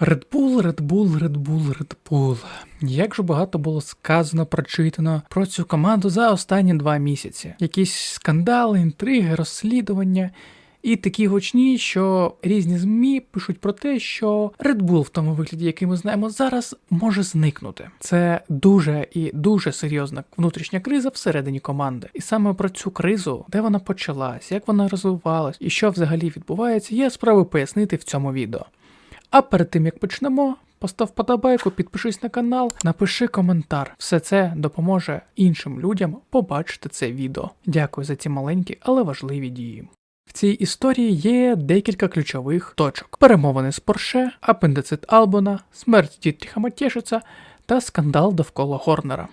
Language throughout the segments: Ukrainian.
Red Bull, Red Bull, Red Bull, Red Bull. Як же багато було сказано, прочитано про цю команду за останні два місяці. Якісь скандали, інтриги, розслідування. І такі гучні, що різні ЗМІ пишуть про те, що Red Bull в тому вигляді, який ми знаємо зараз, може зникнути. Це дуже і дуже серйозна внутрішня криза всередині команди. І саме про цю кризу, де вона почалась, як вона розвивалась і що взагалі відбувається, я спробую пояснити в цьому відео. А перед тим як почнемо, постав подобайку, підпишись на канал, напиши коментар. Все це допоможе іншим людям побачити це відео. Дякую за ці маленькі, але важливі дії. В цій історії є декілька ключових точок: перемовини з Порше, апендицит Албона, смерть Дітріха Матєшица та скандал довкола Горнера.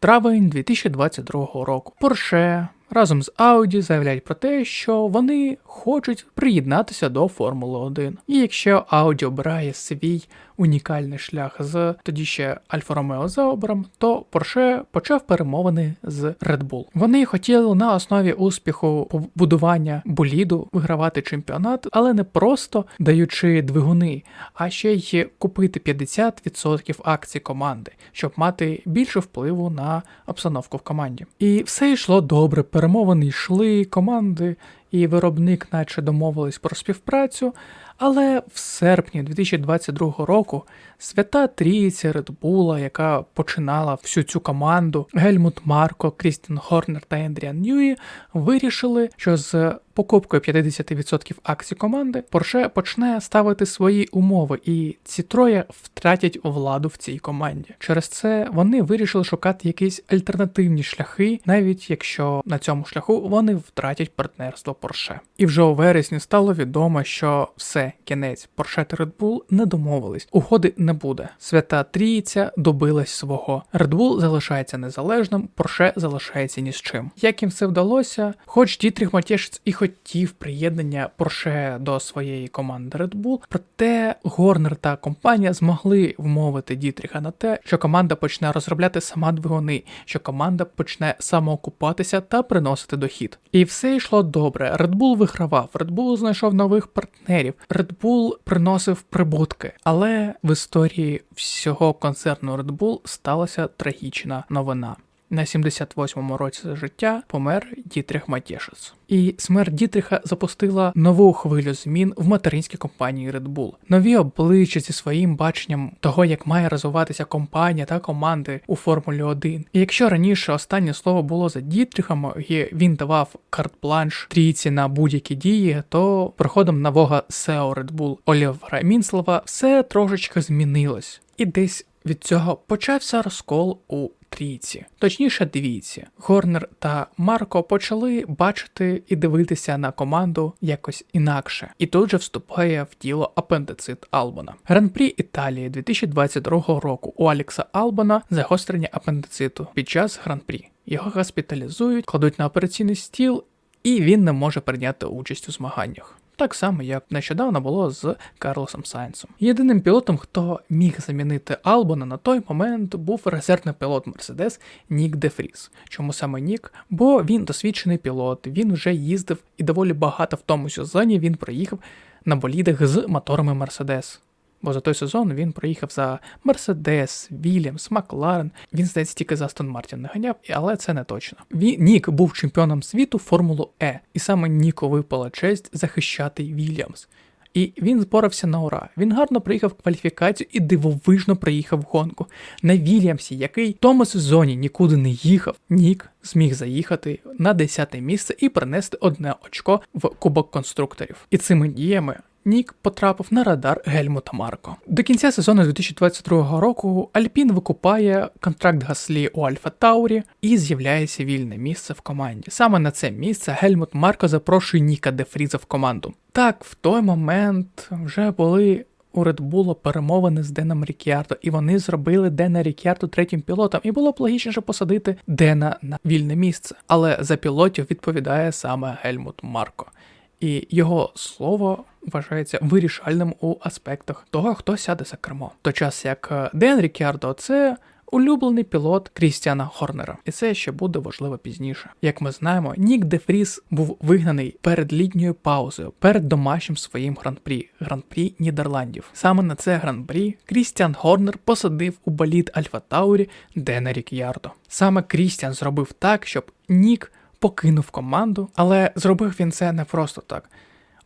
Травень 2022 року. Порше разом з Audi заявляють про те, що вони хочуть приєднатися до Формули 1. І якщо Audi обирає свій унікальний шлях з тоді ще Альфа Ромео Заубером, то Porsche почав перемовини з Red Bull. Вони хотіли на основі успіху побудування боліду вигравати чемпіонат, але не просто даючи двигуни, а ще й купити 50% акцій команди, щоб мати більше впливу на обстановку в команді. І все йшло добре. Перемовини йшли, команди і виробник, наче домовились про співпрацю. Але в серпні 2022 року свята трійця Редбула, яка починала всю цю команду, Гельмут Марко, Крістін Хорнер та Ендріан Ньюї, вирішили, що з покупкою 50% акцій команди Порше почне ставити свої умови, і ці троє втратять владу в цій команді. Через це вони вирішили шукати якісь альтернативні шляхи, навіть якщо на цьому шляху вони втратять партнерство Порше. І вже у вересні стало відомо, що все, кінець Порше та Red Bull не домовились, угоди не буде. Свята трійця добилась свого. Red Bull залишається незалежним, Порше залишається ні з чим. Як їм це вдалося, хоч Дітріх Матєшець і хотів приєднання Порше до своєї команди Red Bull, проте Горнер та компанія змогли вмовити Дітріха на те, що команда почне розробляти сама двигуни, що команда почне самоокупатися та приносити дохід. І все йшло добре. Red Bull вигравав, Red Bull знайшов нових партнерів, Red Bull приносив прибутки, але в історії всього концерну Red Bull сталася трагічна новина. На 78-му році життя помер Дітрих Матєшес. І смерть Дітріха запустила нову хвилю змін в материнській компанії Red Bull. Нові обличчя зі своїм баченням того, як має розвиватися компанія та команди у Формулі 1. І якщо раніше останнє слово було за Дітрихом, і він давав карт-бланш трійці на будь-які дії, то приходом нового SEO Red Bull Олівера Мінслова все трошечки змінилось. І десь від цього почався розкол у трійці, точніше, двійці. Горнер та Марко почали бачити і дивитися на команду якось інакше, і тут же вступає в діло апендицит Албона. Гран-прі Італії 2022 року у Алекса Албона загострення апендициту під час гран-прі. Його госпіталізують, кладуть на операційний стіл, і він не може прийняти участь у змаганнях. Так само, як нещодавно було з Карлосом Сайнсом. Єдиним пілотом, хто міг замінити Албона на той момент, був резервний пілот Мерседес Нік Дефріс. Чому саме Нік? Бо він досвідчений пілот, він вже їздив і доволі багато в тому сезоні він проїхав на болідах з моторами Мерседес. Бо за той сезон він проїхав за Мерседес, Вільямс, Макларен. Він здається тільки за Астон Мартін не ганяв, але це не точно. Він Нік був чемпіоном світу Формулу Е, і саме Ніку випала честь захищати Вільямс. І він зборався на ура. Він гарно приїхав кваліфікацію і дивовижно приїхав гонку. На Вільямсі, який в тому сезоні нікуди не їхав, Нік зміг заїхати на 10 місце і принести одне очко в кубок конструкторів. І цими діями Нік потрапив на радар Гельмута Марко. До кінця сезону 2022 року Альпін викупає контракт Гаслі у Альфа Таурі і з'являється вільне місце в команді. Саме на це місце Гельмут Марко запрошує Ніка Дефріза в команду. Так, в той момент вже були. У Bull перемовини з Деном Рікіардо, і вони зробили Дена Рікіардо третім пілотом, і було б логічніше посадити Дена на вільне місце. Але за пілотів відповідає саме Гельмут Марко і його слово вважається вирішальним у аспектах того, хто сяде за кермо. То час як е, Ден Рікардо це улюблений пілот Крістіана Хорнера. І це ще буде важливо пізніше. Як ми знаємо, Нік Дефріс був вигнаний перед літньою паузою, перед домашнім своїм гран-прі, гран-прі Нідерландів. Саме на це гран-прі Крістіан Хорнер посадив у боліт Альфа Таурі Дена Рік'ярдо. Саме Крістіан зробив так, щоб Нік покинув команду, але зробив він це не просто так.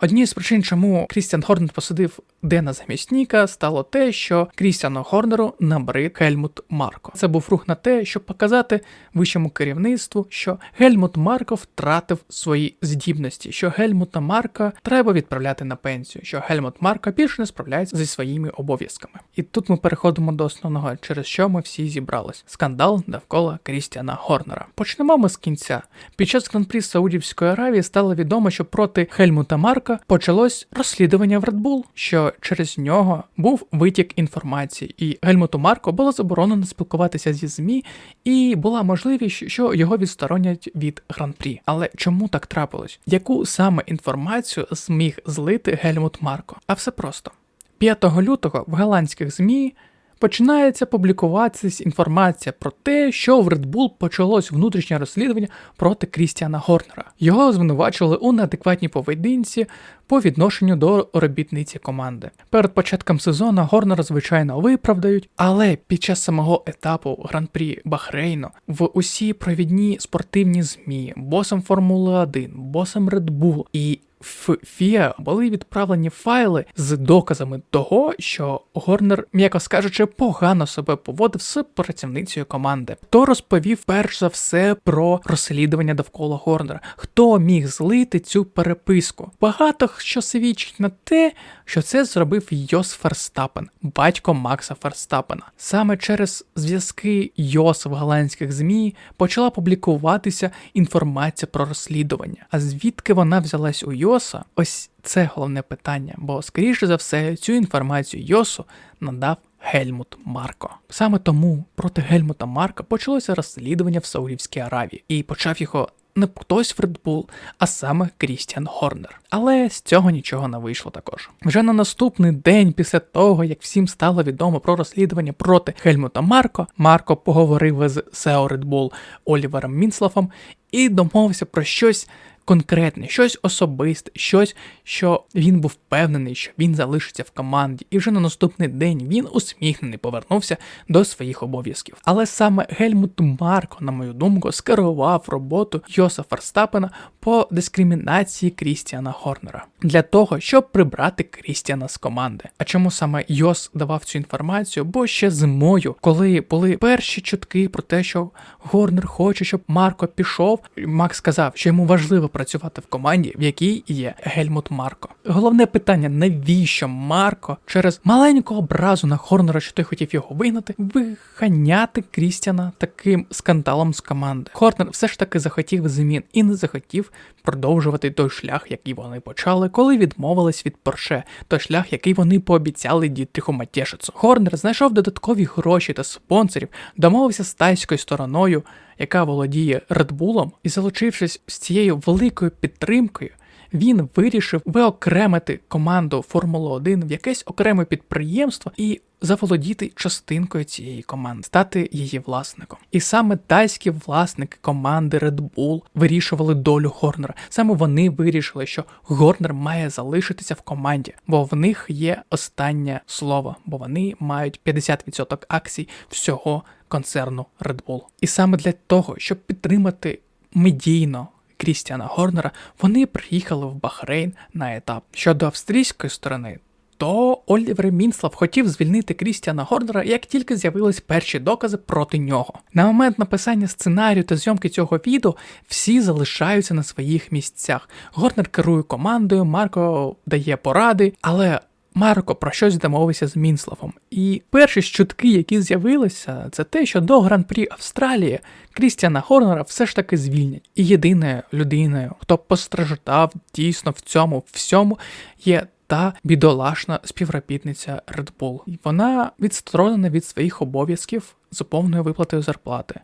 Однією з причин, чому Крістіан Хорнер посадив Дена замість Ніка, стало те, що Крістіану Хорнеру набрид Гельмут Марко. Це був рух на те, щоб показати вищому керівництву, що Гельмут Марко втратив свої здібності, що Гельмута Марка треба відправляти на пенсію, що Гельмут Марко більше не справляється зі своїми обов'язками. І тут ми переходимо до основного, через що ми всі зібрались. Скандал довкола Крістіана Хорнера. Почнемо ми з кінця. Під час гран-прі Саудівської Аравії стало відомо, що проти Гельмута Марка почалось розслідування в Red Bull, що через нього був витік інформації, і Гельмуту Марко було заборонено спілкуватися зі ЗМІ, і була можливість, що його відсторонять від гран-прі. Але чому так трапилось? Яку саме інформацію зміг злити Гельмут Марко? А все просто 5 лютого в голландських ЗМІ. Починається публікуватися інформація про те, що в Red Bull почалось внутрішнє розслідування проти Крістіана Горнера. Його звинувачували у неадекватній поведінці по відношенню до робітниці команди. Перед початком сезону Горнера, звичайно, виправдають, але під час самого етапу гран-прі Бахрейну в усі провідні спортивні змі, босом Формули 1, босом Red Bull і в FIA були відправлені файли з доказами того, що Горнер, м'яко скажучи, погано себе поводив з працівницею команди. Хто розповів перш за все про розслідування довкола Горнера? Хто міг злити цю переписку? Багато що свідчить на те, що це зробив Йос Ферстапен, батько Макса Ферстапена. Саме через зв'язки Йос в голландських змі почала публікуватися інформація про розслідування. А звідки вона взялась у Йоса? Ось це головне питання, бо, скоріше за все, цю інформацію Йосу надав Гельмут Марко. Саме тому проти Гельмута Марка почалося розслідування в Саудівській Аравії, і почав його не хтось в Bull, а саме Крістіан Хорнер. Але з цього нічого не вийшло також. Вже на наступний день, після того як всім стало відомо про розслідування проти Гельмута Марко, Марко поговорив з SEO Red Bull Олівером Мінслафом і домовився про щось конкретне, щось особисте, щось, що він був впевнений, що він залишиться в команді, і вже на наступний день він усміхнений повернувся до своїх обов'язків. Але саме Гельмут Марко, на мою думку, скерував роботу Йоса Ферстапена по дискримінації Крістіана Хорнера для того, щоб прибрати Крістіана з команди. А чому саме Йос давав цю інформацію? Бо ще зимою, коли були перші чутки про те, що Горнер хоче, щоб Марко пішов, Макс сказав, що йому важливо працювати в команді, в якій є Гельмут Марко. Головне питання: навіщо Марко через маленьку образу на Хорнера, що той хотів його вигнати, виганяти Крістіана таким скандалом з команди? Хорнер все ж таки захотів змін і не захотів продовжувати той шлях, який вони почали, коли відмовились від Порше, той шлях, який вони пообіцяли Дітриху Матєшицу. Хорнер знайшов додаткові гроші та спонсорів, домовився з тайською стороною, яка володіє Редбулом, і залучившись з цією великою підтримкою. Він вирішив виокремити команду Формули 1 в якесь окреме підприємство і заволодіти частинкою цієї команди, стати її власником. І саме тайські власники команди Red Bull вирішували долю Горнера. Саме вони вирішили, що Горнер має залишитися в команді, бо в них є останнє слово, бо вони мають 50% акцій всього концерну Red Bull. І саме для того, щоб підтримати медійно. Крістіана Горнера, вони приїхали в Бахрейн на етап. Щодо австрійської сторони, то Олівер Мінслав хотів звільнити Крістіана Горнера, як тільки з'явились перші докази проти нього. На момент написання сценарію та зйомки цього відео всі залишаються на своїх місцях. Горнер керує командою, Марко дає поради, але. Марко про щось домовився з Мінславом. І перші чутки, які з'явилися, це те, що до гран-прі Австралії Крістіана Хорнера все ж таки звільнять. І єдиною людиною, хто постраждав дійсно в цьому всьому, є та бідолашна співробітниця Red Bull. Вона відсторонена від своїх обов'язків з повною виплатою зарплати.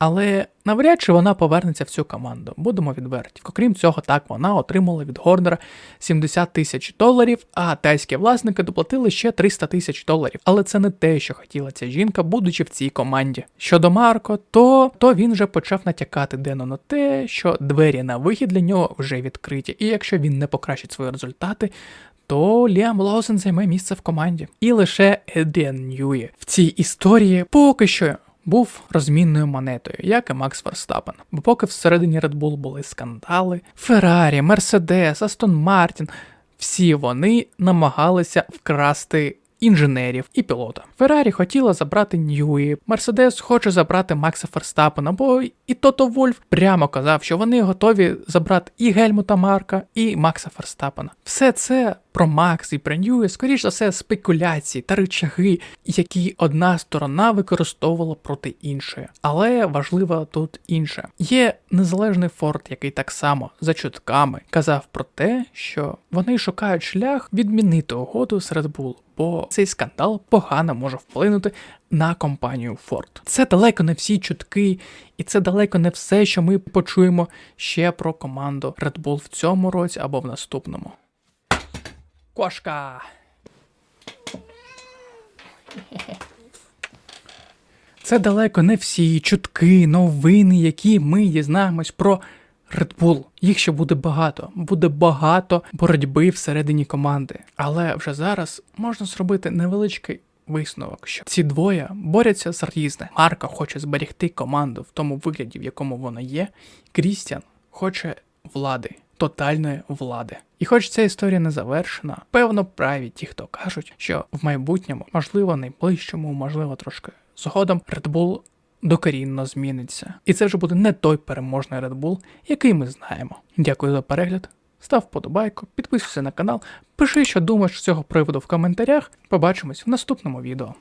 Але навряд чи вона повернеться в цю команду. Будемо відверті. Окрім цього, так вона отримала від Горнера 70 тисяч доларів, а тайські власники доплатили ще 300 тисяч доларів. Але це не те, що хотіла ця жінка, будучи в цій команді. Щодо Марко, то, то він вже почав натякати Дену на те, що двері на вихід для нього вже відкриті, і якщо він не покращить свої результати, то Ліам Лоусен займе місце в команді. І лише Еден Ньюї в цій історії поки що був розмінною монетою, як і Макс Верстапен. Бо поки всередині Red Bull були скандали, Феррарі, Мерседес, Астон Мартін, всі вони намагалися вкрасти. Інженерів і пілота. Феррарі хотіла забрати Ньюї, Мерседес хоче забрати Макса Ферстапена, бо і Тото Вольф прямо казав, що вони готові забрати і Гельмута Марка, і Макса Ферстапена. Все це про Макс і про Ньюї, скоріш за все, спекуляції та рычаги, які одна сторона використовувала проти іншої. Але важливо тут інше. Є незалежний Форд, який так само за чутками казав про те, що вони шукають шлях відмінити угоду з Red Bull, бо цей скандал погано може вплинути на компанію Ford. Це далеко не всі чутки, і це далеко не все, що ми почуємо ще про команду Red Bull в цьому році або в наступному. Кошка. Це далеко не всі чутки, новини, які ми дізнаємось про Red Bull. Їх ще буде багато, буде багато боротьби всередині команди. Але вже зараз можна зробити невеличкий висновок, що ці двоє борються за різне. Марко хоче зберегти команду в тому вигляді, в якому вона є. Крістіан хоче влади, тотальної влади. І хоч ця історія не завершена, певно праві ті, хто кажуть, що в майбутньому, можливо, найближчому, можливо, трошки згодом Red Bull докорінно зміниться. І це вже буде не той переможний Red Bull, який ми знаємо. Дякую за перегляд. Став вподобайку, підписуйся на канал, пиши, що думаєш з цього приводу в коментарях. Побачимось в наступному відео.